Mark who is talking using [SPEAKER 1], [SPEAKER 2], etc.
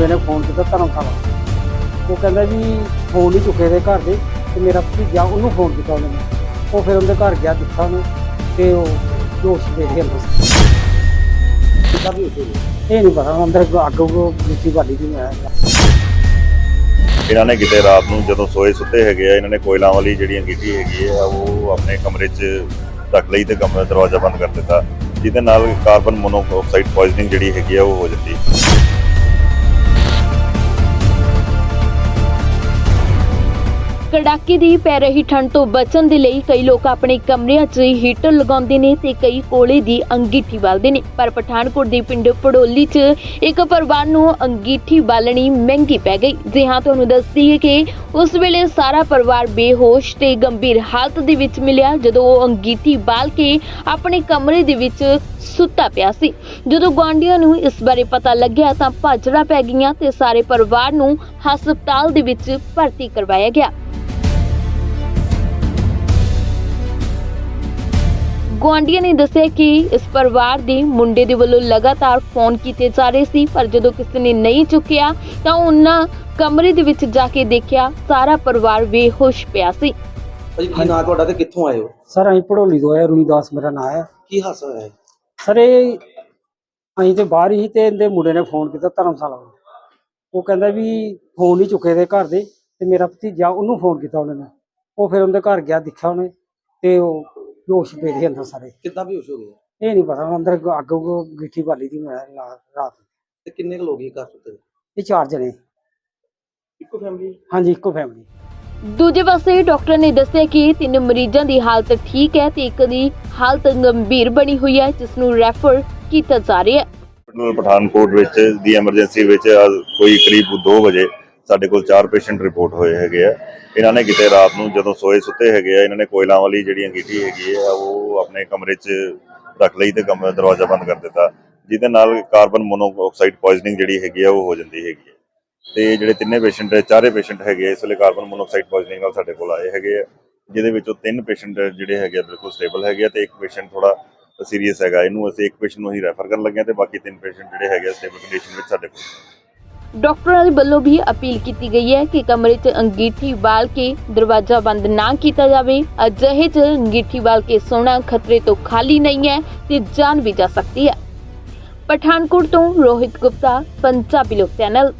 [SPEAKER 1] ਮੁੰਡੇ ਨੇ ਫੋਨ ਕੀਤਾ ਧਰਮਸ਼ਾਲਾ ਉਹ ਕਹਿੰਦਾ ਵੀ ਫੋਨ ਨਹੀਂ ਚੁੱਕੇ ਦੇ ਘਰ ਦੇ, ਤੇ ਮੇਰਾ ਭਤੀਜਾ ਉਹਨੂੰ ਫੋਨ ਕੀਤਾ ਉਹਨੇ। ਉਹ ਫਿਰ ਉਹਦੇ ਘਰ ਗਿਆ ਦਿੱਤਾ ਉਹਨੇ ਤੇ ਉਹ ਦੋਸ਼ ਦੇ ਰਿਹਾ ਬਸ
[SPEAKER 2] ਕਿੱਦਾਂ ਵੀ ਹੋਈ
[SPEAKER 1] ਇਹ ਨਹੀਂ ਪਤਾ, ਅੰਦਰ ਅੱਗ ਉਹ ਜਿੱਤੀ ਵਾਲੀ ਦੀ ਮੈਂ
[SPEAKER 3] ਇਹਨਾਂ ਨੇ ਕਿਤੇ ਰਾਤ ਨੂੰ ਜਦੋਂ ਸੋਏ ਸੁੱਤੇ ਹੈਗੇ ਆ, ਇਹਨਾਂ ਨੇ ਕੋਇਲਾਂ ਵਾਲੀ ਜਿਹੜੀ ਅੰਗੀਠੀ ਹੈਗੀ ਆ, ਉਹ ਆਪਣੇ ਕਮਰੇ 'ਚ ਰੱਖ ਲਈ ਤੇ ਕਮਰੇ ਦਾ ਦਰਵਾਜ਼ਾ ਬੰਦ ਕਰ ਦਿੱਤਾ, ਜਿਹਦੇ ਨਾਲ ਕਾਰਬਨ ਮੋਨੋਆਕਸਾਈਡ ਪੋਇਜ਼ਨਿੰਗ ਜਿਹੜੀ ਹੈਗੀ ਆ, ਉਹ ਹੋ ਜਾਂਦੀ।
[SPEAKER 4] ਕੜਾਕੇ ਦੀ ਪੈ ਰਹੀ ਠੰਡ ਤੋਂ ਬਚਣ ਦੇ ਲਈ ਕਈ ਲੋਕ ਆਪਣੇ ਕਮਰਿਆਂ 'ਚ ਹੀਟਰ ਲਗਾਉਂਦੇ ਨੇ ਤੇ ਕਈ ਕੋਲੇ ਦੀ ਅੰਗੀਠੀ ਬਾਲਦੇ ਨੇ। ਪਰ ਪਠਾਨਕੋਟ ਦੇ ਪਿੰਡ ਪੜੋਲੀ 'ਚ ਇੱਕ ਪਰਿਵਾਰ ਨੂੰ ਅੰਗੀਠੀ ਬਾਲਣੀ ਮਹਿੰਗੀ ਪੈ ਗਈ। ਜੀ ਹਾਂ, ਤੁਹਾਨੂੰ ਦੱਸਦੀ ਹੈ ਕਿ ਉਸ ਵੇਲੇ ਸਾਰਾ ਪਰਿਵਾਰ ਬੇਹੋਸ਼ ਤੇ ਗੰਭੀਰ ਹਾਲਤ ਦੇ ਵਿੱਚ ਮਿਲਿਆ ਜਦੋਂ ਉਹ ਅੰਗੀਠੀ ਬਾਲ ਕੇ ਆਪਣੇ ਕਮਰੇ ਦੇ ਵਿੱਚ ਸੁੱਤਾ ਪਿਆ ਸੀ। ਜਦੋਂ ਗੁਆਂਢੀਆਂ ਨੂੰ ਇਸ ਬਾਰੇ ਪਤਾ ਲੱਗਿਆ ਤਾਂ ਭਾਜੜਾ ਪੈ ਗਈਆਂ ਤੇ ਸਾਰੇ ਪਰਿਵਾਰ ਨੂੰ ਹਸਪਤਾਲ ਦੇ ਵਿੱਚ ਭਰਤੀ ਕਰਵਾਇਆ ਗਿਆ। ਗੁਆਂਢੀਆਂ ਨੇ ਦੱਸਿਆ ਕਿ ਇਸ ਪਰਿਵਾਰ ਦੇ ਮੁੰਡੇ ਦੇ ਵੱਲੋਂ ਲਗਾਤਾਰ ਫੋਨ ਕੀਤੇ ਜਾ ਰਹੇ ਸੀ ਪਰ ਜਦੋਂ ਕਿਸੇ ਨੇ ਨਹੀਂ ਚੁੱਕਿਆ ਤਾਂ ਉਹਨਾਂ ਕਮਰੇ ਦੇ ਵਿੱਚ ਜਾ ਕੇ ਦੇਖਿਆ ਸਾਰਾ ਪਰਿਵਾਰ ਬੇਹੋਸ਼ ਪਿਆ ਸੀ।
[SPEAKER 2] ਭਾਜੀ ਕੀ ਨਾਂ ਤੁਹਾਡਾ ਤੇ ਕਿੱਥੋਂ ਆਏ ਹੋ?
[SPEAKER 1] ਸਰ ਅਸੀਂ ਪੜੋਲੀ ਤੋਂ ਆਏ ਰੂਈਦਾਸ ਮੇਰਾ ਨਾਮ ਹੈ।
[SPEAKER 2] ਕੀ ਹਾਸਾ ਹੋਇਆ ਹੈ
[SPEAKER 1] ਸਰ ਇਹ ਅਸੀਂ ਤੇ ਬਾਹਰ ਹੀ ਤੇ ਇਹਦੇ ਮੁੰਡੇ ਨੇ ਫੋਨ ਕੀਤਾ ਧਰਮਸ਼ਾਲਾ ਉਹ ਕਹਿੰਦਾ ਵੀ ਫੋਨ ਨਹੀਂ ਚੁੱਕੇ ਦੇ ਘਰ ਦੇ ਤੇ ਮੇਰਾ ਭਤੀਜਾ ਉਹਨੂੰ ਫੋਨ ਕੀਤਾ ਉਹਨੇ ਨੇ। ਉਹ ਫਿਰ ਉਹਦੇ ਘਰ ਗਿਆ ਦੇਖਿਆ ਉਹਨੇ ਤੇ ਉਹ ਦੇ ਰਹੇ ਅੰਦਰ ਸਾਰੇ।
[SPEAKER 2] ਕਿੱਦਾਂ ਵੀ ਹੋ ਗਿਆ
[SPEAKER 1] ਇਹ ਨਹੀਂ ਪਤਾ ਅੰਦਰ ਅੱਗ ਉਹ ਗਿੱਠੀ ਵਾਲੀ ਦੀ ਮੈਂ ਲਾ- ਰਾਤ।
[SPEAKER 2] ਤੇ ਕਿੰਨੇ ਕੁ ਲੋਕ ਹੀ ਘਰ ਸੁੱਤੇ
[SPEAKER 1] ਇਹ ਚਾਰ ਜਣੇ।
[SPEAKER 2] ਇੱਕੋ ਫੈਮਿਲੀ
[SPEAKER 1] ਹਾਂਜੀ ਇੱਕੋ ਫੈਮਿਲੀ
[SPEAKER 4] ਦੂਜੇ ਪਾਸੇ ਡਾਕਟਰ ਨੇ ਦੱਸਿਆ ਕਿ ਤਿੰਨ ਮਰੀਜ਼ਾਂ ਦੀ ਹਾਲਤ ਠੀਕ ਹੈ ਤੇ ਇੱਕ ਦੀ ਹਾਲਤ ਗੰਭੀਰ ਬਣੀ ਹੋਈ ਹੈ ਜਿਸ ਨੂੰ ਰੈਫਰ ਕੀਤਾ ਜਾ ਰਿਹਾ ਹੈ।
[SPEAKER 3] ਹਸਪੀਟਲ ਪਠਾਨਕੋਟ ਵਿੱਚ ਦੀ ਐਮਰਜੈਂਸੀ ਵਿੱਚ ਅੱਜ ਕੋਈ ਕਰੀਬ 2 ਵਜੇ ਸਾਡੇ ਕੋਲ ਚਾਰ ਪੇਸ਼ੈਂਟ ਰਿਪੋਰਟ ਹੋਏ ਹੈਗੇ ਆ। ਇਹਨਾਂ ਨੇ ਕਿਤੇ ਰਾਤ ਨੂੰ ਜਦੋਂ ਸੋਏ ਸੁੱਤੇ ਹੈਗੇ ਆ ਇਹਨਾਂ ਨੇ ਕੋਇਲਾਂ ਵਾਲੀ ਜਿਹੜੀ ਅੰਗੀਠੀ ਹੈਗੀ ਆ ਉਹ ਆਪਣੇ ਕਮਰੇ 'ਚ ਰੱਖ ਲਈ ਤੇ ਕਮਰੇ ਦਰਵਾਜ਼ਾ ਬੰਦ ਕਰ ਦਿੱਤਾ। ਜਿਹਦੇ ਨਾਲ ਕਾਰਬਨ ਮੋਨੋਆਕਸਾਈਡ ਪੋਇਜ਼ਨਿੰਗ ਜਿਹੜੀ ਹੈਗੀ ਆ ਉਹ ਹੋ ਜਾਂਦੀ ਹੈਗੀ ਆ। ਤੇ ਜਿਹੜੇ ਤਿੰਨੇ ਪੇਸ਼ੈਂਟ ਚਾਰੇ ਪੇਸ਼ੈਂਟ ਹੈਗੇ ਆ, ਇਸ ਵੇਲੇ ਕਾਰਬਨ ਮੋਨੋਆਕਸਾਈਡ ਪੋਇਜ਼ਨਿੰਗ ਨਾਲ ਸਾਡੇ ਕੋਲ ਆਏ ਹੈਗੇ ਆ। ਜਿਹਦੇ ਵਿੱਚੋਂ ਤਿੰਨ ਪੇਸ਼ੈਂਟ ਜਿਹੜੇ ਹੈਗੇ ਆ ਬਿਲਕੁਲ ਸਟੇਬਲ ਹੈਗੇ ਆ ਤੇ ਇੱਕ ਪੇਸ਼ੈਂਟ ਥੋੜਾ ਸੀਰੀਅਸ ਹੈਗਾ। ਇਹਨੂੰ ਅਸੀਂ ਇੱਕ ਪੇਸ਼ੈਂਟ ਨੂੰ ਹੀ ਰੈਫਰ ਕਰਨ ਲੱਗੇ ਆ ਤੇ ਬਾਕੀ ਤਿੰਨ ਪੇਸ਼ੈਂਟ ਜਿਹੜੇ ਹੈਗੇ ਆ ਸਟੇਬਲ ਕੰਡੀਸ਼ਨ ਵਿੱਚ ਸਾਡੇ ਕੋਲ
[SPEAKER 4] ਡਾਕਟਰਾਂ ਦੇ ਵੱਲੋਂ ਵੀ ਅਪੀਲ ਕੀਤੀ ਗਈ ਹੈ ਕਿ ਕਮਰੇ 'ਚ ਅੰਗੀਠੀ ਬਾਲ ਕੇ ਦਰਵਾਜ਼ਾ ਬੰਦ ਨਾ ਕੀਤਾ ਜਾਵੇ। ਅਜਿਹੇ 'ਚ ਅੰਗੀਠੀ ਬਾਲ ਕੇ ਸੋਣਾ ਖਤਰੇ ਤੋਂ ਖਾਲੀ ਨਹੀਂ ਹੈ ਤੇ ਜਾਨ ਵੀ ਜਾ ਸਕਦੀ ਹੈ। ਪਠਾਨਕੋਟ ਤੋਂ ਰੋਹਿਤ ਗੁਪਤਾ, ਪੰਜਾਬੀ ਲੋਕ ਚੈਨਲ।